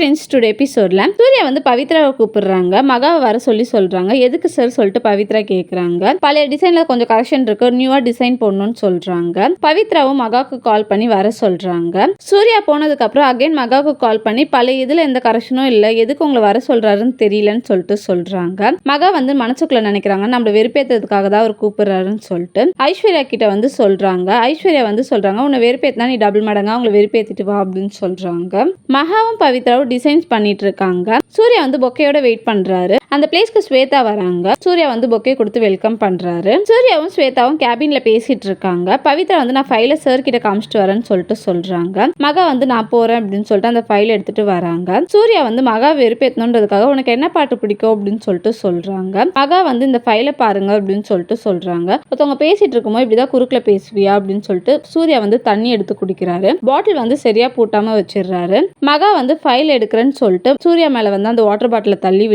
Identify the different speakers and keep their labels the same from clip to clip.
Speaker 1: Friends today எபிசோடில் சூர்யா வந்து பவித்ராவை கூப்பிடுறாங்க. மகாவை வர சொல்லி சொல்கிறாங்க எதுக்கு சார் சொல்லிட்டு பவித்ரா கேட்குறாங்க பழைய டிசைனில் கொஞ்சம் கரெக்ஷன் இருக்கு. நியூவாக டிசைன் போடணும்னு சொல்கிறாங்க பவித்ராவும் மகாவுக்கு கால் பண்ணி வர சொல்கிறாங்க சூர்யா போனதுக்கப்புறம் அகைன் மகாவுக்கு கால் பண்ணி பழைய இதில் எந்த கரெக்ஷனும் இல்லை. எதுக்கு உங்களை வர சொல்கிறாருன்னு தெரியலன்னு சொல்லிட்டு சொல்கிறாங்க மகா வந்து மனசுக்குள்ள நினைக்கிறாங்க. நம்மளை வெறுப்பேற்றுறதுக்காக தான் அவர் கூப்பிடுறாருன்னு சொல்லிட்டு ஐஸ்வர்யா கிட்ட வந்து சொல்கிறாங்க ஐஸ்வர்யா வந்து சொல்கிறாங்க உன்னை வெறுப்பேற்றினா நீ டபுள் மடங்கா அவங்களை வெறுப்பேற்றிட்டு வா அப்படின்னு சொல்கிறாங்க மகாவும் பவித்ராவும் டிசைன்ஸ் பண்ணிட்டு இருக்காங்க. சூர்யா வந்து பொக்கையோட வெயிட் பண்றாரு. அந்த பிளேஸ்க்கு ஸ்வேதா வராங்க. சூர்யா வந்து பொக்கே கொடுத்து வெல்கம் பண்றாரு. சூர்யாவும் ஸ்வேதாவும் கேபின்ல பேசிட்டு இருக்காங்க. பவித்ரா வந்து நான் ஃபைல சார் கிட்ட காமிச்சிட்டு வரேன்னு சொல்லிட்டு சொல்றாங்க. மகா வந்து நான் போறேன் அப்படின்னு சொல்லிட்டு அந்த ஃபைல் எடுத்துட்டு வராங்க. சூர்யா வந்து மகா வெறுப்பேத்தணுன்றதுக்காக உனக்கு என்ன பாட்டு பிடிக்கும் அப்படின்னு சொல்லிட்டு சொல்றாங்க. மகா வந்து இந்த ஃபைலை பாருங்க அப்படின்னு சொல்லிட்டு சொல்றாங்க. ஒருத்தவங்க பேசிட்டு இருக்கும்போது இப்படிதான் குறுக்குல பேசுவியா அப்படின்னு சொல்லிட்டு சூர்யா வந்து தண்ணி எடுத்து குடிக்கிறாரு. பாட்டில் வந்து சரியா பூட்டாம வச்சிடுறாரு. மகா வந்து ஃபைல் எடுக்கிறேன்னு சொல்லிட்டு சூர்யா மேல வந்து அந்த வாட்டர் பாட்டில தள்ளி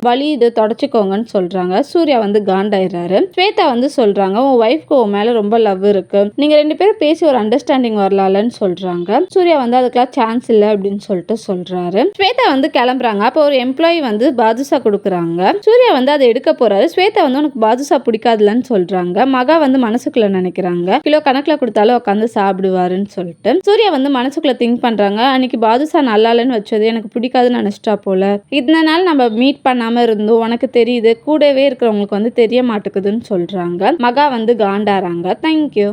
Speaker 1: வலி இது தொடச்சிக்கோங்கன்னு சொல்றாங்க. சூர்யா வந்து காண்டாயிடுறாரு. ஸ்வேதா வந்து சொல்றாங்க உன் ஒய்ஃப்க்கு உன் மேல ரொம்ப லவ் இருக்கு. நீங்க ரெண்டு பேரும் பேசி ஒரு அண்டர்ஸ்டாண்டிங் வரலாம்லன்னு சொல்றாங்க. சூர்யா வந்து அதுக்கெல்லாம் சான்ஸ் இல்லை அப்படின்னு சொல்லிட்டு சொல்றாரு. ஸ்வேதா வந்து கிளம்புறாங்க. அப்போ ஒரு எம்ப்ளாயி வந்து பாதுஷா கொடுக்குறாங்க. சூர்யா வந்து அதை எடுக்க போறாரு. ஸ்வேதா வந்து உனக்கு பாதுஷா பிடிக்காதுலன்னு சொல்றாங்க. மகா வந்து மனசுக்குள்ள நினைக்கிறாங்க. கிலோ கணக்குல கொடுத்தாலும் உட்காந்து சாப்பிடுவாருன்னு சொல்லிட்டு. சூர்யா வந்து மனசுக்குள்ள திங்க் பண்றாங்க. அன்னைக்கு பாதுஷா நல்லா இல்லைன்னு வச்சது எனக்கு பிடிக்காதுன்னு நினைச்சிட்டா போல. இதனால நம்ம மீட் பண்ண பண்ணாமல் இருந்தோம். உனக்கு தெரியுது. கூடவே இருக்கிறவங்களுக்கு வந்து தெரிய மாட்டேங்குதுன்னு சொல்கிறாங்க மகா வந்து காண்டாறாங்க தேங்க்யூ